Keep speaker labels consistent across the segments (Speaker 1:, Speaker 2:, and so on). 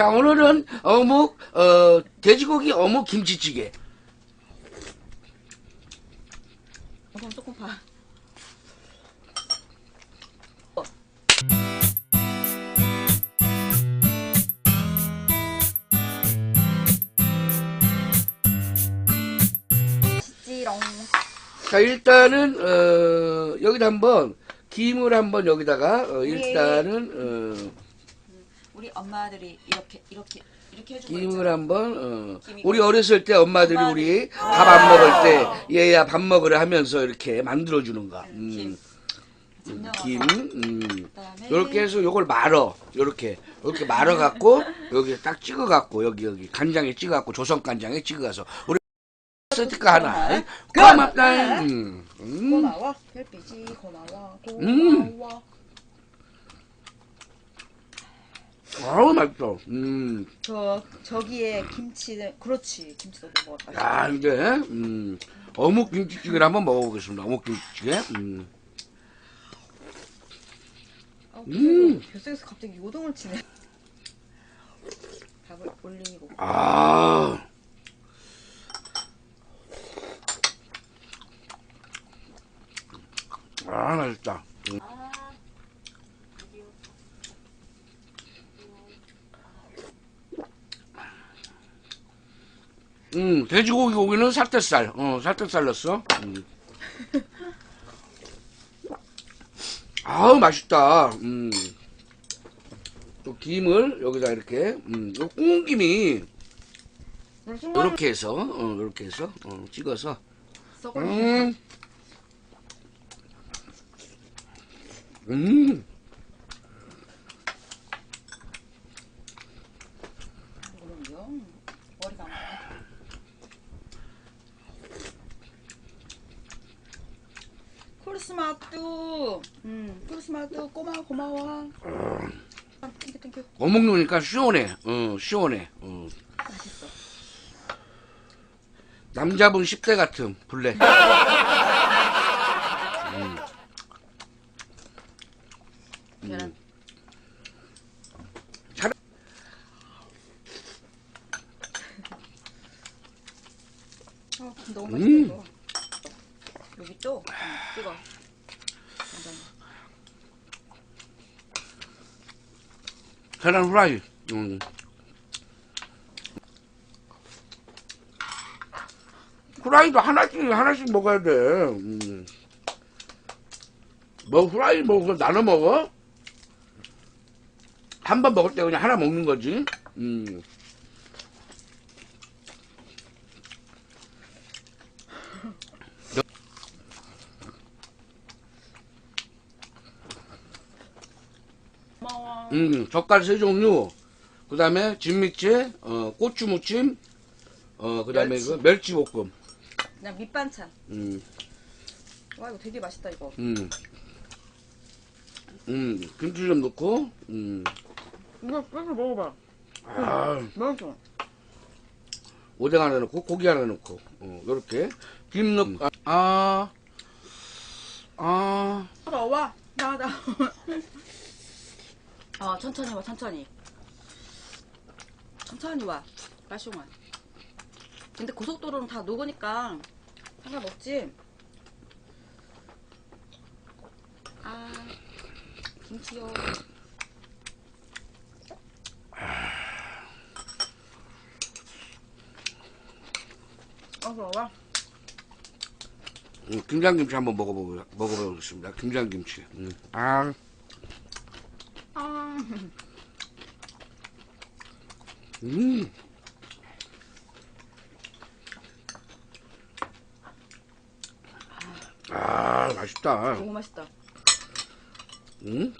Speaker 1: 자, 오늘은 어묵, 어, 돼지고기 어묵 김치찌개.
Speaker 2: 그럼 조금 봐. 치지롱.
Speaker 1: 자, 일단은, 어, 여기다 한번, 김을 한번 여기다가, 어, 일단은, 어,
Speaker 2: 우리 엄마들이 이렇게 이렇게 이렇게 해주고
Speaker 1: 김을 한번, 어,
Speaker 2: 김이
Speaker 1: 우리 어렸을 때 엄마들이. 우리 밥 안 먹을 때, 얘야 밥 먹으라 하면서 이렇게 만들어 주는 거.
Speaker 2: 김.
Speaker 1: 음,
Speaker 2: 장려가서
Speaker 1: 김, 음.
Speaker 2: 그다음에
Speaker 1: 요렇게 해서 요걸 말어. 요렇게. 요렇게 말아갖고, 여기 딱 찍어 갖고, 여기, 여기. 간장에 찍어 갖고, 조선 간장에 찍어 가서. 우리 스티커 하나. 고맙다. 음. 음.
Speaker 2: 고마워. 별빛이 고마워.
Speaker 1: 음.
Speaker 2: 고마워.
Speaker 1: 아우, 맛있어. 음.
Speaker 2: 저 저기에 김치는 그렇지 김치도 먹었다.
Speaker 1: 야, 이제, 음. 어묵 김치찌개를 한번 먹어보겠습니다. 어묵 김치찌개. 음.
Speaker 2: 어,
Speaker 1: 음.
Speaker 2: 뱃속에서 갑자기 요동을 치네. 밥을 올리고
Speaker 1: 아. 아, 맛있다. 음. 음, 돼지고기 고기는 살대살. 어, 살대살 넣었어. 음. 아우, 맛있다. 음. 또 김을 여기다 이렇게, 음, 요 구운 김이 이렇게 해서, 어, 이렇게 해서, 어, 찍어서, 음, 음,
Speaker 2: 모르는데요. 머리가 안 가. 크리스마스, 음, 크리스마스 고마워 고마워. 아, 땡큐 땡큐.
Speaker 1: 어묵 넣으니까 시원해. 어, 시원해. 어.
Speaker 2: 맛있어.
Speaker 1: 남자분 10대 같은 블랙. 음.
Speaker 2: 계란. 너무
Speaker 1: 음.
Speaker 2: 맛있어. 이거. 여기 또 음, 찍어.
Speaker 1: 계란 후라이. 음. 후라이도 하나씩 하나씩 먹어야 돼. 음. 뭐 후라이 먹어서 나눠 먹어? 한 번 먹을 때 그냥 하나 먹는 거지. 음.
Speaker 2: 고마워.
Speaker 1: 음, 젓갈 세 종류. 그 다음에 진미채, 어, 고추 무침, 어, 그 다음에
Speaker 2: 멸치.
Speaker 1: 그 멸치 볶음.
Speaker 2: 그냥 밑반찬.
Speaker 1: 음,
Speaker 2: 와 이거 되게 맛있다 이거.
Speaker 1: 음. 음, 김치 좀 넣고, 음.
Speaker 2: 이거 빼서 먹어봐.
Speaker 1: 아,
Speaker 2: 맛있어.
Speaker 1: 오뎅 하나 넣고, 고기 하나 넣고, 어, 요렇게. 김 넣고, 아, 아,
Speaker 2: 나와 나나. 어 천천히 와 천천히. 천천히 와. 마숑아. 근데 고속도로는 다 녹으니까 상관없지. 아 김치요. 어서 와.
Speaker 1: 음, 김장김치 한번 먹어보, 먹어보겠습니다. 김장김치. 음. 아,
Speaker 2: 아.
Speaker 1: 음. 아, 맛있다.
Speaker 2: 너무 맛있다.
Speaker 1: 응?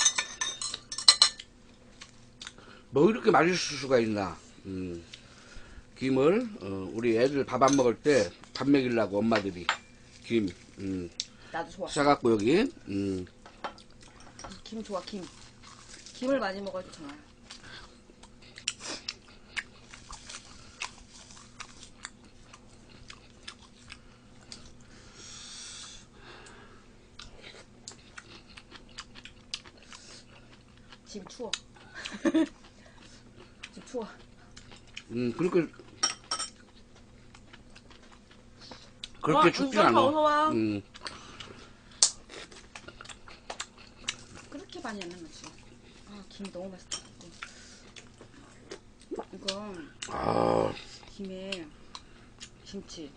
Speaker 1: 뭐 이렇게 맛있을 수가 있나? 음. 김을 어, 우리 애들 밥 안 먹을 때 밥 먹이려고 엄마들이 김 음,
Speaker 2: 나도 좋아.
Speaker 1: 싸갖고 여기 음,
Speaker 2: 김 좋아 김. 김을 많이 먹어야 좋잖아. 지금 추워. 지금 추워.
Speaker 1: 음, 그렇게 그렇게
Speaker 2: 와,
Speaker 1: 춥지 않아.
Speaker 2: 어서 와.
Speaker 1: 음,
Speaker 2: 그렇게 많이 안 남았지. 아, 김이 너무 맛있다. 이거
Speaker 1: 아,
Speaker 2: 김에 김치,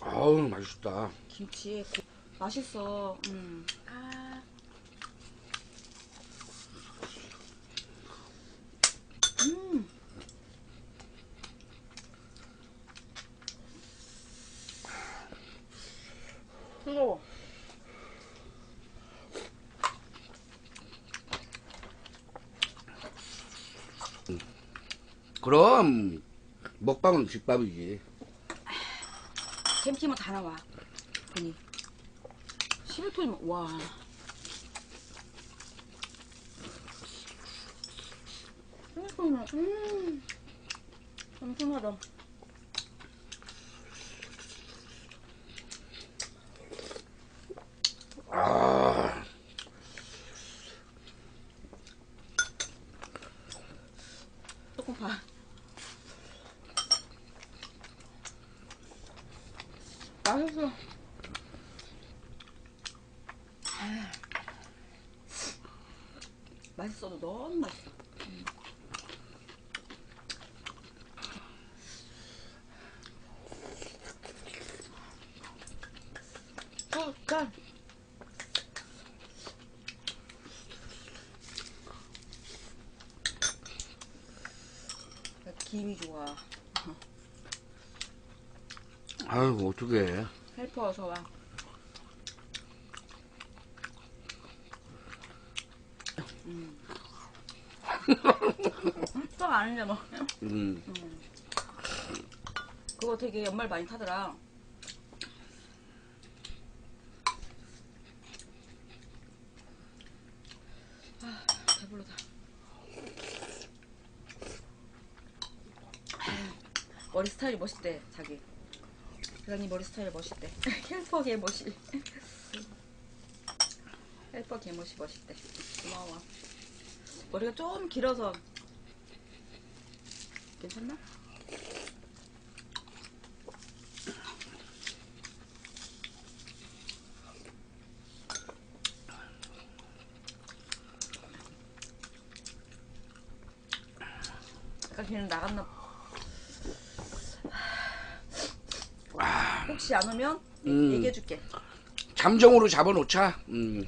Speaker 1: 아우 맛있다.
Speaker 2: 김치에 고... 맛있어. 음. 아. 음. 뜨거워.
Speaker 1: 그럼 먹방은 집밥이지.
Speaker 2: 햄튀면 다 나와. 괜히. 11톤이면, 와. 음, 음. 엄청나다.
Speaker 1: 아,
Speaker 2: 조금 봐. 맛있어. 아. 맛있어도 너무 맛있어. 짠. 나 김이 좋아.
Speaker 1: 아유 어떡해.
Speaker 2: 헬퍼 어서 와. 음. 썩 아는데 뭐.
Speaker 1: 음,
Speaker 2: 그거 되게 연말 많이 타더라. 아, 배불러다. 머리 스타일이 멋있대, 자기. 대장님 머리 스타일 멋있대. 헬퍼 개 멋이. 헬퍼 개 멋이 멋있대. 고마워. 머리가 좀 길어서 괜찮나? 아까 걔는 나갔나 봐. 혹시 안 오면
Speaker 1: 음.
Speaker 2: 얘기해줄게.
Speaker 1: 잠정으로 잡아놓자. 음,